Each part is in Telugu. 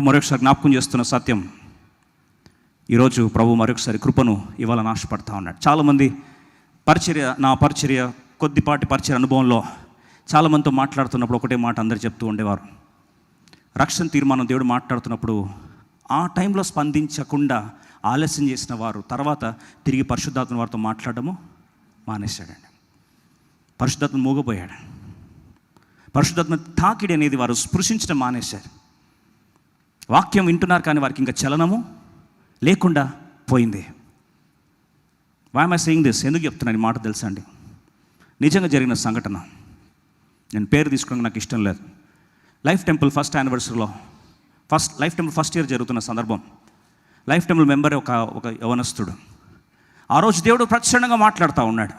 మరొకసారి జ్ఞాపకం చేస్తున్న సత్యం. ఈరోజు ప్రభు మరొకసారి కృపను ఇవ్వాలని ఆశపడతా ఉన్నాడు. చాలామంది పరిచర్య నా పరిచర్య కొద్దిపాటి పరిచర్య అనుభవంలో చాలామందితో మాట్లాడుతున్నప్పుడు ఒకటే మాట అందరు చెప్తూ ఉండేవారు. రక్షణ తీర్మానం దేవుడు మాట్లాడుతున్నప్పుడు ఆ టైంలో స్పందించకుండా ఆలస్యం చేసిన వారు తర్వాత తిరిగి పరిశుద్ధాత్మ వారితో మాట్లాడము మానేశాడండి. పరిశుద్ధాత్మ మూగపోయాడు. పరిశుద్ధాత్మ తాకిడి అనేది వారు స్పృశించడం మానేశారు. వాక్యం వింటున్నారు కానీ వారికి ఇంకా చలనము లేకుండా పోయింది. వాయమ్ ఐ సెయింగ్ దిస్ ఎందుకు చెప్తున్నాను ఈ మాట తెలుసా అండి? నిజంగా జరిగిన సంఘటన. నేను పేరు తీసుకోవడం నాకు ఇష్టం లేదు. Life temple first యానివర్సరీలో first life temple first year జరుగుతున్న సందర్భం. లైఫ్ టెంపుల్ మెంబర్ ఒక ఒక యవనస్తుడు. ఆ రోజు దేవుడు ప్రచండంగా మాట్లాడుతూ ఉన్నాడు.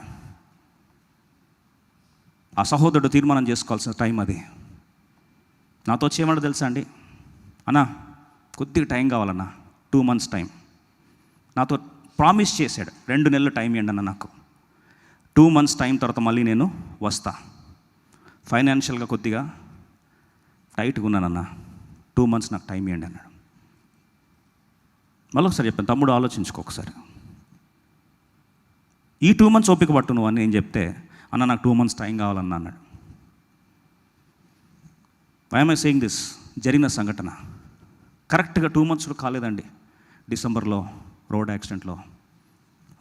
ఆ సహోదరుడు తీర్మానం చేసుకోవాల్సిన టైం అది. నాతో చేయమని తెలుసా అండి? అన్నా కొద్దిగా టైం కావాలన్నా టూ మంత్స్ టైం నాతో ప్రామిస్ చేశాడు రెండు నెలలు టైం ఇవ్వండి అన్న నాకు. టూ మంత్స్ టైం తర్వాత మళ్ళీ నేను వస్తా. ఫైనాన్షియల్గా కొద్దిగా టైట్గా ఉన్నానన్న టూ మంత్స్ నాకు టైం ఇవ్వండి అన్నాడు. మళ్ళీ ఒకసారి చెప్పాను తమ్ముడు ఆలోచించుకో ఒకసారి. ఈ టూ మంత్స్ ఓపిక పట్టు నువ్వు అని నేను చెప్తే అన్న నాకు టూ మంత్స్ టైం కావాలన్నా అన్నాడు. ఐఎమ్ ఐ సేయింగ్ దిస్ జరిగిన సంఘటన. కరెక్ట్గా టూ మంత్స్ కాలేదండి. డిసెంబర్లో రోడ్ యాక్సిడెంట్లో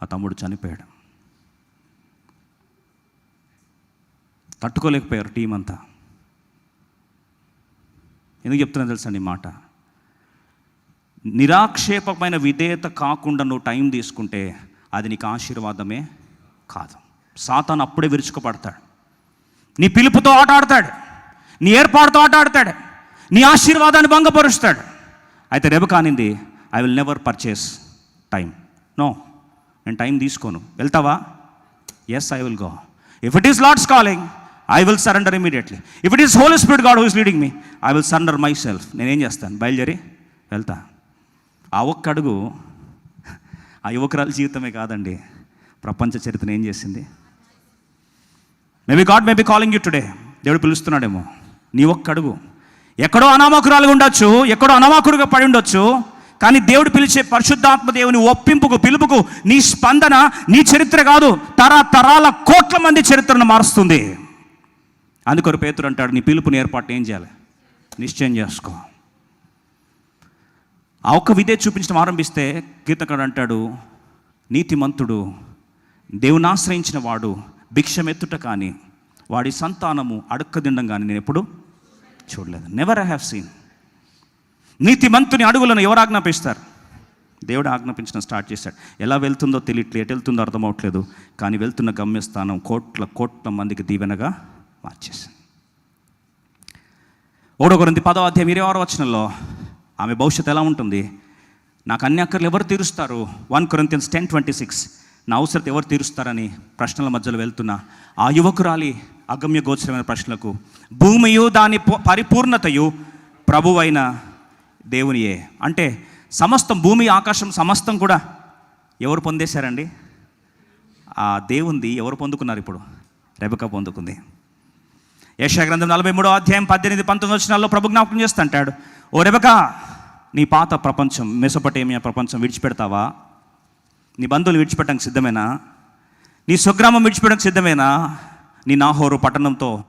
ఆ తమ్ముడు చనిపోయాడు. తట్టుకోలేకపోయారు టీం అంతా. ఎందుకు చెప్తున్నా తెలుసండి ఈ మాట? నిరాక్షేపమైన విధేయత కాకుండా నువ్వు టైం తీసుకుంటే అది నీకు ఆశీర్వాదమే కాదు. సాతాను అప్పుడే విరుచుకుపడతాడు. నీ పిలుపుతో ఆట ఆడతాడు. నీ ఏర్పాటుతో ఆట ఆడతాడు. నీ ఆశీర్వాదాన్ని భంగపరుస్తాడు. అయితే రేపు కానింది I will never purchase time no నేను టైం తీసుకోను. వెళ్తావా? Yes I will go if it is Lord's calling I will surrender immediately if it is Holy Spirit God who is leading me I will surrender myself నేనేం చేస్తాను? బయలుదేరి వెళ్తా. ఆ ఒక్క అడుగు ఆ యువకురాల జీవితమే కాదండి. ప్రపంచ చరిత్రను ఏం చేసింది? Maybe God maybe calling you today దేవుడు పిలుస్తున్నాడేమో. నీ ఒక్క అడుగు. ఎక్కడో అనామకురాలుగా ఉండొచ్చు ఎక్కడో అనామకుడుగా పడి ఉండొచ్చు కానీ దేవుడు పిలిచే పరిశుద్ధాత్మ దేవుని ఒప్పింపుకు పిలుపుకు నీ స్పందన నీ చరిత్ర కాదు తరతరాల కోట్ల మంది చరిత్రను మారుస్తుంది. అందుకొరు పేతురు అంటాడు నీ పిలుపుని ఏర్పాటు ఏం చేయాలి? నిశ్చయం చేసుకో. ఆ ఒక్క విధే చూపించడం ఆరంభిస్తే కీర్తకుడు అంటాడు నీతిమంతుడు దేవుని ఆశ్రయించిన వాడు భిక్షమెత్తుట కానీ వాడి సంతానము అడుక్కదిండం కానీ నేను ఎప్పుడు చూడలేదు. నెవర్ ఐ హ్యావ్ సీన్ నీతిమంతుని అడుగులను ఎవరు ఆజ్ఞాపిస్తారు? దేవుడు ఆజ్ఞాపించడం స్టార్ట్ చేశాడు. ఎలా వెళ్తుందో తెలియట్లేదు. ఎటు వెళ్తుందో అర్థమవట్లేదు. కానీ వెళ్తున్న గమ్యస్థానం కోట్ల కోట్ల మందికి దీవెనగా మార్చేసింది. ఓడో గురించి పదో అధ్యాయం ఇరవై ఆరు వచనంలో ఆమె భవిష్యత్తు ఎలా ఉంటుంది? నాకు అన్ని అక్కర్లు ఎవరు తీరుస్తారు? One Corinthians ten twenty six. నా అవసరత ఎవరు తీరుస్తారని ప్రశ్నల మధ్యలో వెళ్తున్న. ఆ యువకురాలి అగమ్య గోచరమైన ప్రశ్నలకు భూమియు దాని పరిపూర్ణతయు ప్రభువైన దేవునియే. అంటే సమస్తం భూమి ఆకాశం సమస్తం కూడా ఎవరు పొందేశారండి? ఆ దేవుంది ఎవరు పొందుకున్నారు ఇప్పుడు? రెబక పొందుకుంది. యశాగ్రంథం నలభై మూడో అధ్యాయం పద్దెనిమిది పంతొమ్మిది వచ్చినాల్లో ప్రభు జ్ఞాపకం చేస్తా అంటాడు. ఓ రెబక నీ పాత ప్రపంచం మెసపటేమియా ప్రపంచం విడిచిపెడతావా? నీ బంధువులు విడిచిపెట్టడానికి సిద్ధమేనా? నీ స్వగ్రామం విడిచిపెట్టడానికి సిద్ధమేనా? నీ నాహోరు పట్టణంతో